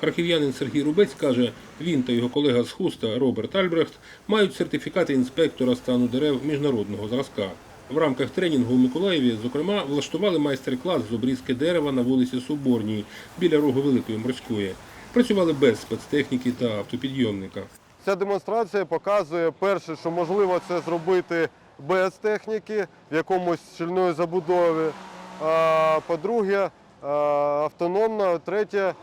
Харків'янин Сергій Рубець каже, він та його колега з хуста Роберт Альбрехт мають сертифікати інспектора стану дерев міжнародного зразка. В рамках тренінгу у Миколаєві, зокрема, влаштували майстер-клас з обрізки дерева на вулиці Соборній біля рогу Великої Морської. Працювали без спецтехніки та автопідйомника. Ця демонстрація показує перше, що можливо це зробити без техніки в якомусь щільної забудові. А, По-друге, а, автономно. Третє,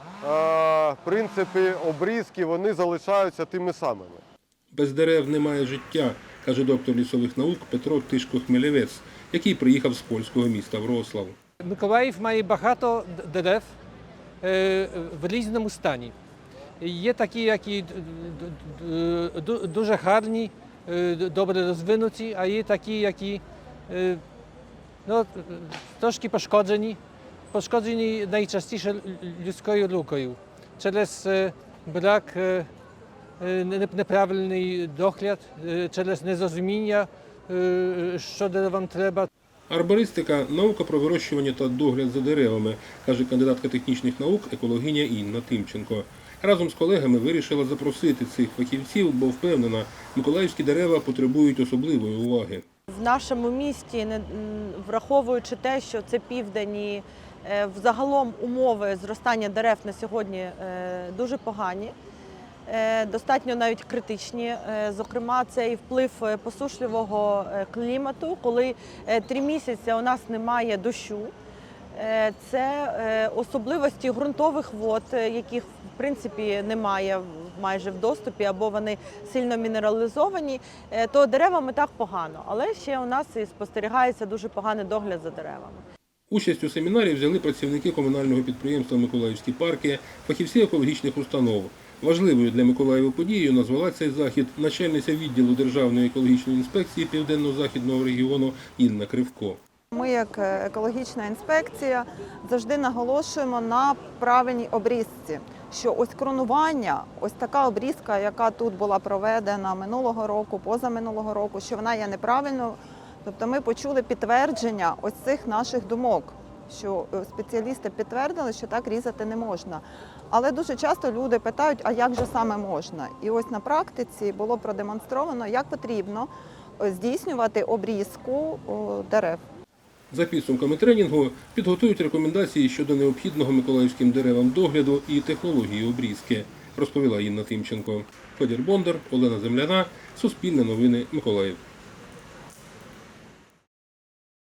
принципи обрізки вони залишаються тими самими. Без дерев немає життя, каже доктор лісових наук Петро Тишко-Хмелєвець, який приїхав з польського міста Врослав. Миколаїв має багато дерев е, в різному стані. Є такі, які дуже гарні, е, добре розвинуті, а є такі, які е, ну, трошки пошкоджені. Пошкоджені найчастіше людською рукою через брак не- неправильний догляд, через незрозуміння, що деревам треба. Арбористика – наука про вирощування та догляд за деревами, каже кандидатка технічних наук, екологиня Інна Тимченко. Разом з колегами вирішила запросити цих фахівців, бо впевнена, миколаївські дерева потребують особливої уваги. В нашому місті, не- враховуючи те, що це південь і е, взагалом умови зростання дерев на сьогодні е, дуже погані, е, достатньо навіть критичні. Е, Зокрема, це і вплив е, посушливого е, клімату, коли е, три місяці у нас немає дощу. Е, Це е, особливості ґрунтових вод, е, яких в принципі немає майже в доступі, або вони сильно мінералізовані, е, то деревами так погано. Але ще у нас і спостерігається дуже поганий догляд за деревами. Участь у семінарі взяли працівники комунального підприємства Миколаївські парки, фахівці екологічних установ. Важливою для Миколаєва подією назвала цей захід начальниця відділу Державної екологічної інспекції Південно-Західного регіону Інна Кривко. Ми, як е, екологічна інспекція, завжди наголошуємо на правильній обрізці. Що ось кронування, ось така обрізка, яка тут була проведена минулого року, позаминулого року, що вона є неправильною. Тобто ми почули підтвердження ось цих наших думок, що е, спеціалісти підтвердили, що так різати не можна. Але дуже часто люди питають, а як же саме можна? І ось на практиці було продемонстровано, як потрібно е, здійснювати обрізку дерев. За підсумками тренінгу підготують рекомендації щодо необхідного миколаївським деревам догляду і технології обрізки, розповіла Інна Тимченко. Федір Бондар, Олена Земляна, Суспільне новини, Миколаїв.